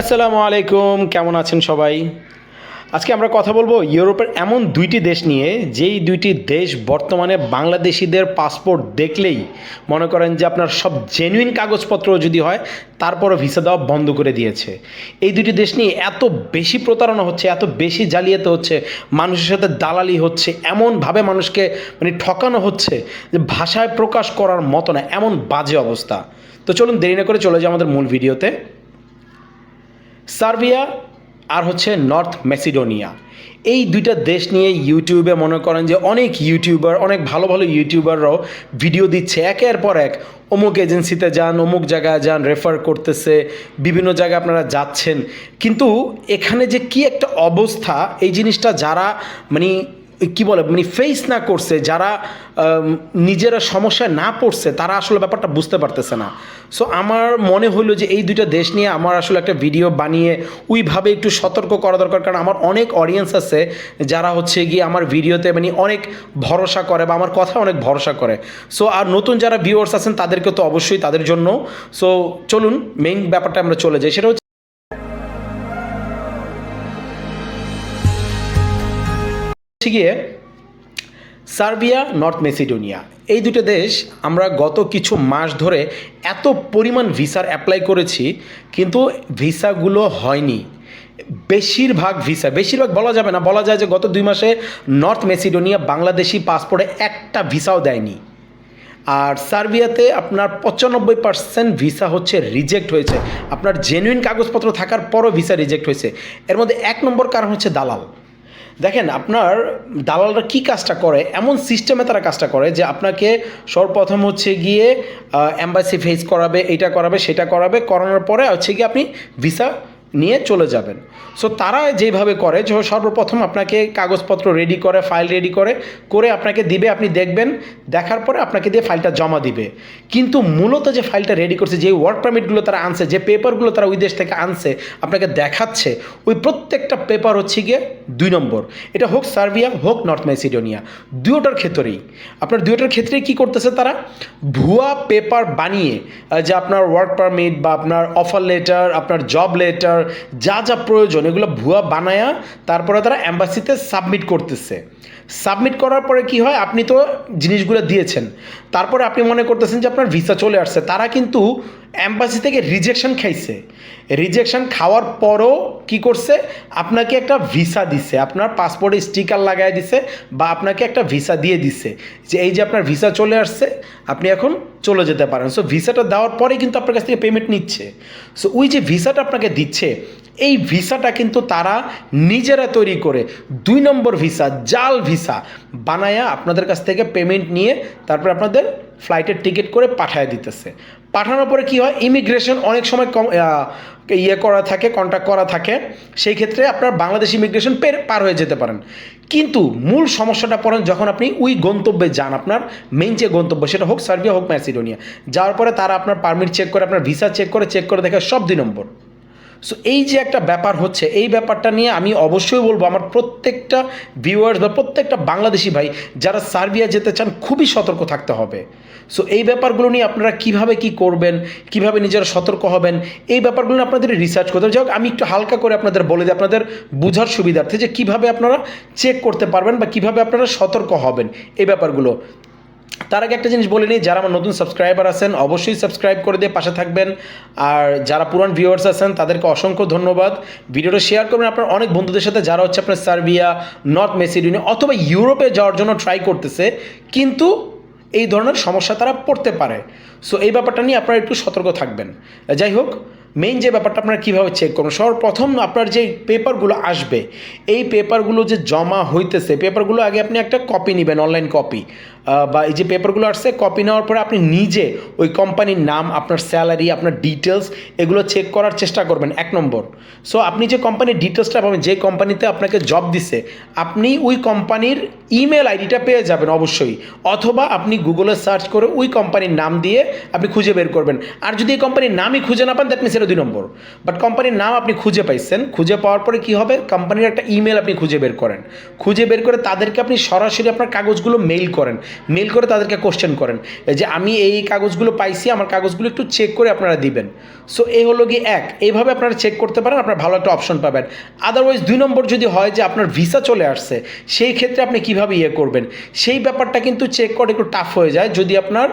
আসসালামু আলাইকুম, কেমন আছেন সবাই? আজকে আমরা কথা বলব ইউরোপের এমন দুইটি দেশ নিয়ে, যেই দুইটি দেশ বর্তমানে বাংলাদেশিদের পাসপোর্ট দেখলেই মনে করেন যে আপনার সব জেনুইন কাগজপত্র যদি হয়, তারপরও ভিসা দেওয়া বন্ধ করে দিয়েছে। এই দুইটি দেশ নিয়ে এত বেশি প্রতারণা হচ্ছে, এত বেশি জালিয়াতে হচ্ছে, মানুষের সাথে দালালি হচ্ছে, এমনভাবে মানুষকে মানে ঠকানো হচ্ছে যে ভাষায় প্রকাশ করার মতো না, এমন বাজে অবস্থা। তো চলুন দেরি না করে চলে যাই আমাদের মূল ভিডিওতে। সার্বিয়া আর হচ্ছে নর্থ মেসিডোনিয়া। এই দুইটা দেশ নিয়ে ইউটিউবে মনে করেন যে অনেক ইউটিউবার, অনেক ভালো ভালো ইউটিউবাররাও ভিডিও দিচ্ছে। একের পর এক অমুক এজেন্সিতে যান, অমুক জায়গায় যান, রেফার করতেছে, বিভিন্ন জায়গায় আপনারা যাচ্ছেন। কিন্তু এখানে যে কি একটা অবস্থা, এই জিনিসটা যারা মানে কি বলে মানে ফেস না করছে, যারা নিজেরা সমস্যায় না পড়ছে, তারা আসলে ব্যাপারটা বুঝতে পারতেছে না। সো আমার মনে হলো যে এই দুইটা দেশ নিয়ে আমার আসলে একটা ভিডিও বানিয়ে ওইভাবে একটু সতর্ক করা দরকার, কারণ আমার অনেক অডিয়েন্স আছে যারা হচ্ছে গিয়ে আমার ভিডিওতে মানে অনেক ভরসা করে বা আমার কথা অনেক ভরসা করে। সো আর নতুন যারা ভিউয়ার্স আছেন, তাদেরকে তো অবশ্যই তাদের জন্য। সো চলুন মেইন ব্যাপারটা আমরা চলে যাই, সেটা হচ্ছে হচ্ছে গিয়ে সার্বিয়া, নর্থ মেসিডোনিয়া। এই দুটো দেশ আমরা গত কিছু মাস ধরে এত পরিমাণ ভিসার অ্যাপ্লাই করেছি, কিন্তু ভিসাগুলো হয়নি। বেশিরভাগ ভিসা, বেশিরভাগ বলা যাবে না, বলা যায় যে গত দুই মাসে নর্থ মেসিডোনিয়া বাংলাদেশি পাসপোর্টে একটা ভিসাও দেয়নি। আর সার্বিয়াতে আপনার পঁচানব্বই পার্সেন্ট ভিসা হচ্ছে রিজেক্ট হয়েছে। আপনার জেনুইন কাগজপত্র থাকার পরও ভিসা রিজেক্ট হয়েছে। এর মধ্যে এক নম্বর কারণ হচ্ছে দালাল। দেখেন, আপনার দালালরা কি কাজটা করে? এমন সিস্টেমে তারা কাজটা করে যে আপনাকে সর্বপ্রথম হচ্ছে গিয়ে অ্যাম্বাসি ফেস করাবে এটা করাবে, সেটা করাবে, করানোর পরে হচ্ছে গিয়ে আপনি ভিসা নিয়ে চলে যাবেন। সো তারা যেভাবে করে, যে সর্বপ্রথম আপনাকে কাগজপত্র রেডি করে ফাইল রেডি করে করে আপনাকে দিবে, আপনি দেখবেন, দেখার পরে আপনাকে দিয়ে ফাইলটা জমা দিবে। কিন্তু মূলত যে ফাইলটা রেডি করছে, যে ওয়ার্ক পারমিটগুলো তারা আনছে, যে পেপারগুলো তারা ওই দেশ থেকে আনছে, আপনাকে দেখাচ্ছে, ওই প্রত্যেকটা পেপার হচ্ছে গিয়ে দুই নম্বর। এটা হোক সার্বিয়া, হোক নর্থ মেসিডোনিয়া দুটোটার ক্ষেত্রেই। আপনার দুটোটার ক্ষেত্রেই কী করতেছে তারা? ভুয়া পেপার বানিয়ে যে আপনার ওয়ার্ক পারমিট বা আপনার অফার লেটার আপনার জব লেটার যা যা প্রয়োজন এগুলো ভুয়া বানায়া তারপরে তারা অ্যাম্বাসিতে সাবমিট করতেছে। সাবমিট করার পরে কি হয়? আপনি তো জিনিসগুলো দিয়েছেন। তারপরে আপনি মনে করতেছেন যে আপনার ভিসা চলে আসছে। তারা কিন্তু অ্যাম্বাসি থেকে রিজেকশন খাইছে। রিজেকশন খাওয়ার পরও কি করছে? আপনাকে একটা ভিসা দিছে। আপনার পাসপোর্টে স্টিকার লাগাই দিছে বা আপনাকে একটা ভিসা দিয়ে দিছে। যে এই যে আপনার ভিসা চলে আসছে, আপনি এখন চলে যেতে পারেন। সো ভিসাটা দেওয়ার পরে কিন্তু আপনার কাছ থেকে পেমেন্ট নিচ্ছে। সো ওই যে ভিসাটা আপনাকে দিচ্ছে এই ভিসাটা কিন্তু তারা নিজেরা তৈরি করে। দুই নম্বর ভিসা, জাল ভিসা। বানায়া আপনাদের কাছ থেকে পেমেন্ট নিয়ে তারপর আপনাদের ফ্লাইটের টিকিট করে পাঠায় দিতেছে। পাঠানোর পরে কি হয়? ইমিগ্রেশন অনেক সময় কম ইয়ে করা থাকে কন্ট্যাক্ট করা থাকে। সেই ক্ষেত্রে আপনার বাংলাদেশ ইমিগ্রেশন পের, পার হয়ে যেতে পারেন। কিন্তু মূল সমস্যাটা পড়েন যখন আপনি ওই গন্তব্যে যান। আপনার মেইন যে গন্তব্য সেটা হোক সার্বিয়া হোক ম্যাসিডোনিয়া যাওয়ার পরে তারা আপনার পারমিট চেক করে, আপনার ভিসা চেক করে চেক করে দেখে সব দুই নম্বর। সো এই যে একটা ব্যাপার হচ্ছে, এই ব্যাপারটা নিয়ে আমি অবশ্যই বলব, আমার প্রত্যেকটা ভিউয়ার্স বা প্রত্যেকটা বাংলাদেশি ভাই, যারা সার্বিয়া যেতে চান, খুবই সতর্ক থাকতে হবে। সো এই ব্যাপারগুলো নিয়ে আপনারা কীভাবে কি করবেন, কীভাবে নিজেরা সতর্ক হবেন, এই ব্যাপারগুলো নিয়ে আপনাদের রিসার্চ করতে হবে। যাই হোক, আমি একটু হালকা করে আপনাদের বলে দিই, আপনাদের বোঝার সুবিধার্থে যে কীভাবে আপনারা চেক করতে পারবেন বা কীভাবে আপনারা সতর্ক হবেন, এই ব্যাপারগুলো। তার আগে একটা জিনিস বলে নিই যারা আমার নতুন সাবস্ক্রাইবার আছেন, অবশ্যই সাবস্ক্রাইব করে দিয়ে পাশে থাকবেন। আর যারা পুরান ভিউয়ার্স আছেন, তাদেরকে অসংখ্য ধন্যবাদ। ভিডিওটা শেয়ার করবেন আপনার অনেক বন্ধুদের সাথে, যারা হচ্ছে আপনার সার্বিয়া, নর্থ মেসিডোনিয়া অথবা ইউরোপে যাওয়ার জন্য ট্রাই করতেছে। কিন্তু এই ধরনের সমস্যা তারা পড়তে পারে। সো এই ব্যাপারটা নিয়ে আপনারা একটু সতর্ক থাকবেন। যাই হোক মেইন যে ব্যাপারটা আপনারা কীভাবে চেক করুন সর্বপ্রথম আপনার যে পেপারগুলো আসবে, এই পেপারগুলো যে জমা হইতেছে পেপারগুলো আগে আপনি একটা কপি নেবেন অনলাইন কপি বা এই যে পেপারগুলো আসছে কপি নেওয়ার পরে আপনি নিজে ওই কোম্পানির নাম, আপনার স্যালারি আপনার ডিটেলস এগুলো চেক করার চেষ্টা করবেন, এক নম্বর। সো আপনি যে কোম্পানির ডিটেলসটা পাবেন, যে কোম্পানিতে আপনাকে জব দিছে, আপনি ওই কোম্পানির ইমেল আইডিটা পেয়ে যাবেন অবশ্যই, অথবা আপনি গুগলে সার্চ করে ওই কোম্পানির নাম দিয়ে আপনি খুঁজে বের করবেন। আর যদি এই কোম্পানির নামই খুঁজে না পান দ্যাট মিনস দুই নম্বর। বাট কোম্পানির নাম আপনি খুঁজে পাইছেন। খুঁজে পাওয়ার পরে কি হবে? কোম্পানির একটা ইমেল আপনি খুঁজে বের করেন। খুঁজে বের করে তাদেরকে আপনি সরাসরি আপনার কাগজগুলো মেইল করেন। মেইল করে তাদেরকে কোশ্চেন করেন। যে আমি এই কাগজগুলো পাইছি, আমার কাগজগুলো একটু চেক করে আপনারা দিবেন। সো এই হলো গিয়ে এক। এইভাবে আপনারা চেক করতে পারেন, আপনার ভালো একটা অপশন পাবেন। আদারওয়াইজ দুই নম্বর যদি হয় যে আপনার ভিসা চলে আসছে, সেই ক্ষেত্রে আপনি কীভাবে ইয়ে করবেন? সেই ব্যাপারটা কিন্তু চেক করা একটু টাফ হয়ে যায় যদি আপনার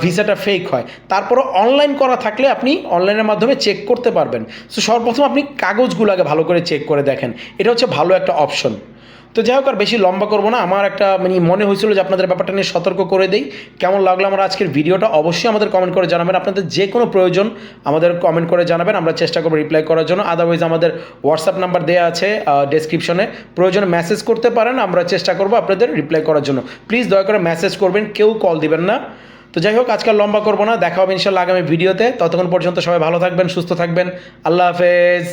ভিসাটা ফেক হয়। তারপরও অনলাইন করা থাকলে আপনি অনলাইনের মাধ্যমে চেক করতে পারবেন। সো সর্বপ্রথম আপনি কাগজগুলো আগে ভালো করে চেক করে দেখেন। এটা হচ্ছে ভালো একটা অপশন তো যাই হোক, আর বেশি লম্বা করব না। আমার একটা মানে মনে হয়েছিল যে আপনাদের ব্যাপারটা নিয়ে সতর্ক করে দিই। কেমন লাগল আমার আজকের ভিডিওটা? অবশ্যই আমাদের কমেন্ট করে জানাবেন। আপনাদের যে কোনো প্রয়োজন, আমাদের কমেন্ট করে জানাবেন। আমরা চেষ্টা করব রিপ্লাই করার জন্য। আদারওয়াইজ আমাদের হোয়াটসঅ্যাপ নাম্বার দেওয়া আছে ডেসক্রিপশনে প্রয়োজন মেসেজ করতে পারেন। আমরা চেষ্টা করব আপনাদের রিপ্লাই করার জন্য। প্লিজ দয়া করে মেসেজ করবেন। কেউ কল দিবেন না। তো যাই হোক আজকাল লম্বা করব না। দেখা হবে ইনশাল্লাহ আগামী ভিডিওতে। ততক্ষণ পর্যন্ত সবাই ভালো থাকবেন, সুস্থ থাকবেন। আল্লাহ হাফেজ।